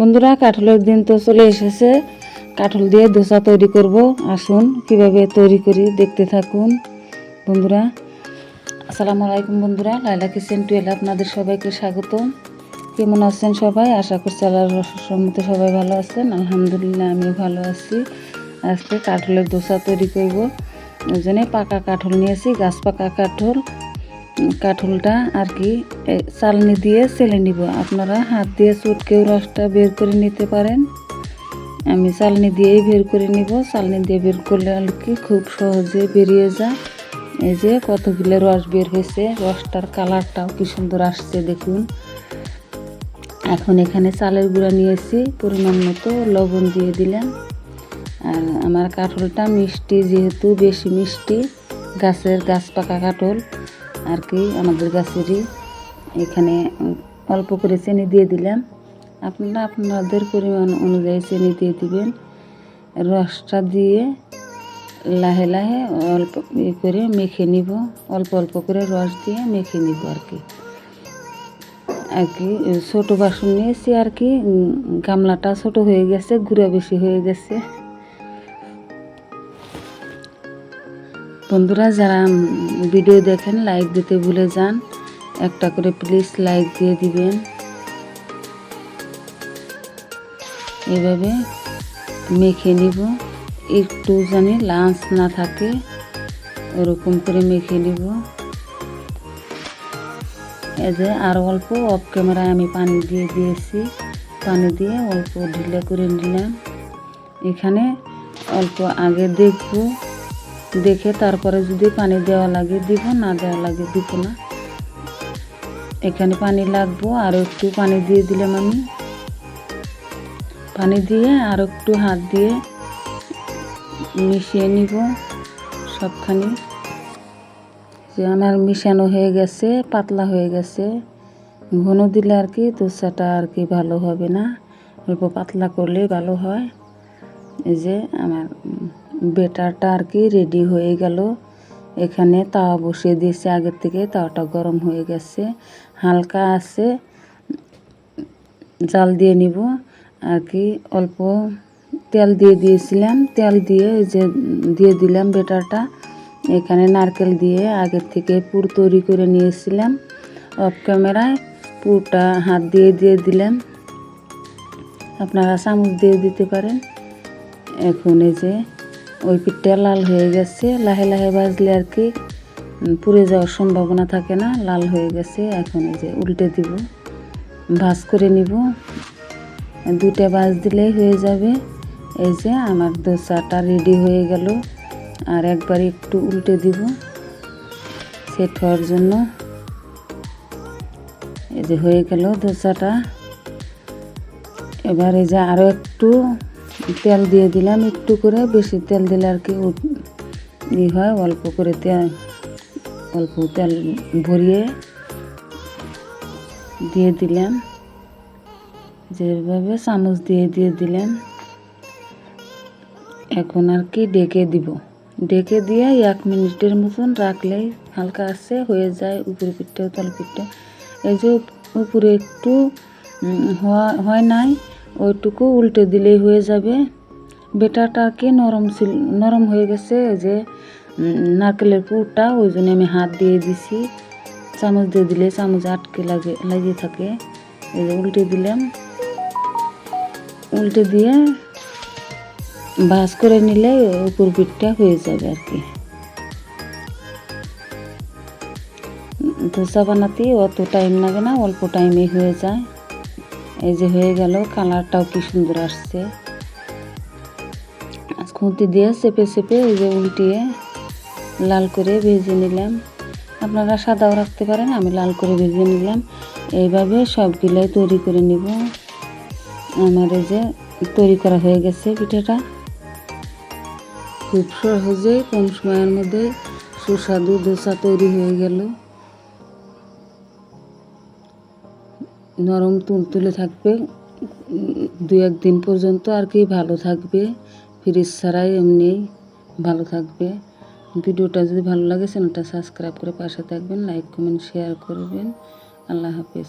বন্ধুরা, কাঠলের দিন তো চলে এসেছে। কাঠল দিয়ে দোসা তৈরি করব। আসুন, কীভাবে তৈরি করি দেখতে থাকুন। বন্ধুরা, আসসালামু আলাইকুম বন্ধুরা লাইলা কিচেন টুয়েলভ আপনাদের সবাইকে স্বাগত কেমন আছেন সবাই? আশা করছি আল্লাহর সম্মতে সবাই ভালো আছেন। আলহামদুলিল্লাহ, আমিও ভালো আছি। আজকে কাঠলের দোসা তৈরি করব। ওই জন্যে পাকা কাঠল নিয়েছি, গাছ পাকা কাঠল। কাঠলটা আর কি চালনি দিয়ে চেলে নিব। আপনারা হাত দিয়ে চুটকেও রসটা বের করে নিতে পারেন। আমি চালনি দিয়েই বের করে নিব। চালনি দিয়ে বের করলে আর কি খুব সহজে বেরিয়ে যায়। এই যে কতগুলো রস বের হয়েছে, রসটার কালারটাও কি সুন্দর আসছে দেখুন। এখন এখানে চালের গুঁড়া নিয়েছি, পরিমাণ মতো লবণ দিয়ে দিলাম। আর আমার কাঠলটা মিষ্টি, যেহেতু বেশি মিষ্টি, গাছের গাছ পাকা কাঠল। আর কি, আমাদের গাছেরই এখানে অল্প করে চিনি দিয়ে দিলাম। আপনারা আপনাদের পরিমাণ অনুযায়ী চিনি দিয়ে দিবেন। রসটা দিয়ে লাহে লাহে অল্প ইয়ে করে মেখে নিব। অল্প অল্প করে রস দিয়ে মেখে নিব আর কি। আর কি, ছোটো বাসন নিয়েছি আর কি গামলাটা ছোট হয়ে গেছে, গুঁড়া বেশি হয়ে গেছে। বন্ধুরা, যারা ভিডিও দেখেন লাইক দিতে ভুলে যান, একটা করে প্লিজ লাইক দিয়ে দিবেন। এভাবে মেখে নিব। একটু জানি লাঞ্চ না থাকে, ওরকম করে মেখে নিব। এই যে, আর অল্প অফ ক্যামেরায় আমি পানি দিয়ে দিয়েছি। পানি দিয়ে অল্প ঢিলে করে নিলাম। এখানে অল্প আগে দেখব। দেখে তারপরে যদি পানি দেওয়া লাগে, দিব, না দেওয়া লাগে দিব না। এখানে পানি লাগবো, আর একটু পানি দিয়ে দিলাম আমি। পানি দিয়ে আর একটু হাত দিয়ে মিশিয়ে নিব সবখানি। যে আমার মিশানো হয়ে গেছে, পাতলা হয়ে গেছে। ঘন দিলে আর কি দোসাটা আর কি ভালো হবে না। অল্প পাতলা করলে ভালো হয়। এই যে আমার বেটারটা আর কি রেডি হয়ে গেল। এখানে তাওয়া বসিয়ে দিয়েছি, আগের থেকে তাওয়াটা গরম হয়ে গেছে। হালকা আছে, জাল দিয়ে নিব। আর কি অল্প তেল দিয়ে দিয়েছিলাম। তেল দিয়ে যে দিয়ে দিলাম বেটারটা। এখানে নারকেল দিয়ে আগের থেকে পুর তৈরি করে নিয়েছিলাম। অফ ক্যামেরায় পুরটা হাত দিয়ে দিয়ে দিলাম। আপনারা চামচ দিয়ে দিতে পারেন। এখন এই যে ওই পিঠটা লাল হয়ে গেছে, লাহে লাহে বাজলে আর কি পুড়ে যাওয়ার সম্ভাবনা থাকে না, লাল হয়ে গেছে, এখন এই যে উল্টে দিব, ভাজ করে নিব। দুটা বাজ দিলেই হয়ে যাবে, এই যে আমার দোসাটা রেডি হয়ে গেল, আর একবার একটু উল্টে দিব সেট হওয়ার জন্য। এই যে হয়ে গেল দোসাটা। এবার এই যে আরও একটু তেল দিয়ে দিলাম একটু করে, বেশি তেল দিলে আর কি ই হয়, অল্প করে তেল অল্প তেল ভরিয়ে দিয়ে দিলাম। যেভাবে চামচ দিয়ে দিয়ে দিলেন এখন আর কি ডেকে দিব। ডেকে দিয়ে এক মিনিটের মতন রাখলেই হালকা আসে হয়ে যায় উপরে পিঠটা, তল পিঠটা। এই যে উপরে একটু হওয়া- হয় নাই ওইটুকু উল্টে দিলেই হয়ে যাবে। বেটাটা কি নরম ছিল, নরম হয়ে গেছে যে নারকেলের পুরটা, ওই জন্য আমি হাত দিয়ে দিছি। চামচ দিয়ে দিলে চামচ আটকে লাগে, লাগিয়ে থাকে। এই যে উল্টে দিলাম। উল্টে দিয়ে ভাজ করে নিলে উপর পিঠটা হয়ে যাবে আর কি। ধোসা বানাতে অত টাইম লাগে না, অল্প টাইমে হয়ে যায়। এই যে হয়ে গেল, কালারটাও কি সুন্দর আসছে। খুঁতি দিয়ে চেপে চেপে এই যে উল্টিয়ে লাল করে ভেজে নিলাম। আপনারা সাদাও রাখতে পারেন, আমি লাল করে ভেজে নিলাম। এইভাবে সবগুলোই তৈরি করে নিব। আমার এই যে তৈরি করা হয়ে গেছে পিঠাটা। খুব সহজে কম সময়ের মধ্যে সুস্বাদু দোসা তৈরি হয়ে গেল। নরম তুলতুলে থাকবে। দু একদিন পর্যন্ত আর কি ভালো থাকবে। ফ্রিজ ছাড়াই এমনি ভালো থাকবে। ভিডিওটা যদি ভালো লাগে চ্যানেলটা সাবস্ক্রাইব করে পাশে থাকবেন লাইক কমেন্ট শেয়ার করবেন। আল্লাহ হাফেজ।